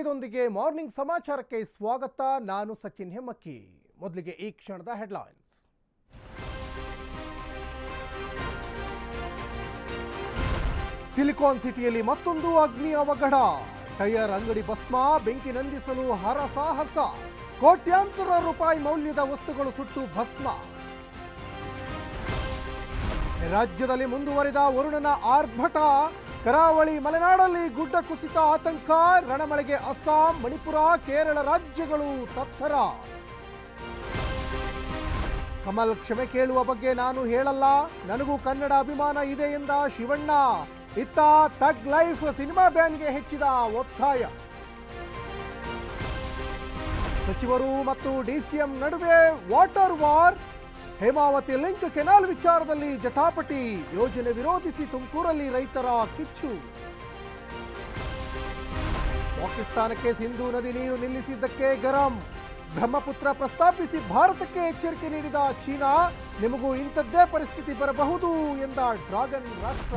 ಇದೊಂದಿಗೆ morning ಸಮಾಚಾರಕ್ಕೆ ಸ್ವಾಗತ. ನಾನು ಸಚಿನ್ ಹೆಮ್ಮಕ್ಕಿ. ಮೊದಲಿಗೆ ಈ ಕ್ಷಣದ ಹೆಡ್ಲೈನ್ಸ್. ಸಿಲಿಕಾನ್ ಸಿಟಿಯಲ್ಲಿ ಮತ್ತೊಂದು ಅಗ್ನಿ ಅವಘಡ. ಟೈರ್ ಅಂಗಡಿ ಭಸ್ಮ, ಬೆಂಕಿ ನಂದಿಸಲು ಹರಸಾಹಸ ಕೋಟ್ಯಾಂತರ ರೂಪಾಯಿ ಮೌಲ್ಯದ ವಸ್ತುಗಳು ಸುಟ್ಟು ಭಸ್ಮ. ರಾಜ್ಯದಲ್ಲಿ ಮುಂದುವರಿದ ವರುಣನ ಆರ್ಭಟ. ಕರಾವಳಿ ಮಲೆನಾಡಲ್ಲಿ ಗುಡ್ಡ ಕುಸಿತ ಆತಂಕ, ರಣಮಳೆಗೆ ಅಸ್ಸಾಂ, ಮಣಿಪುರ, ಕೇರಳ ರಾಜ್ಯಗಳು ತತ್ತರ. ಕಮಲ್ ಕ್ಷಮೆ ಕೇಳುವ ಬಗ್ಗೆ ನಾನು ಹೇಳಲ್ಲ. ನನಗೂ ಕನ್ನಡ ಅಭಿಮಾನ ಇದೆ ಎಂದ ಶಿವಣ್ಣ. ಇತ್ತ ತಗ್ ಲೈಫ್ ಸಿನಿಮಾ ಬ್ಯಾನ್ಗೆ ಹೆಚ್ಚಿದ ಒತ್ತಾಯ. ಸಚಿವರು ಮತ್ತು ಡಿಸಿಎಂ ನಡುವೆ water war Hemavathi link canal ವಿಚಾರದಲ್ಲಿ ಜಟಾಪಟಿ, ಯೋಜನೆ ವಿರೋಧಿಸಿ ತುಮಕೂರಲ್ಲಿ ರೈತರ ಕಿಚ್ಚು. ಪಾಕಿಸ್ತಾನಕ್ಕೆ ಸಿಂಧೂ ನದಿ ನೀರು ನಿಲ್ಲಿಸಿದ್ದಕ್ಕೆ ಗರಂ. ಬ್ರಹ್ಮಪುತ್ರ ಪ್ರಸ್ತಾಪಿಸಿ ಭಾರತಕ್ಕೆ ಎಚ್ಚರಿಕೆ ನೀಡಿದ ಚೀನಾ, ನಿಮಗೂ ಇಂಥದ್ದೇ ಪರಿಸ್ಥಿತಿ ಬರಬಹುದು ಎಂದ ಡ್ರಾಗನ್ ರಾಷ್ಟ್ರ.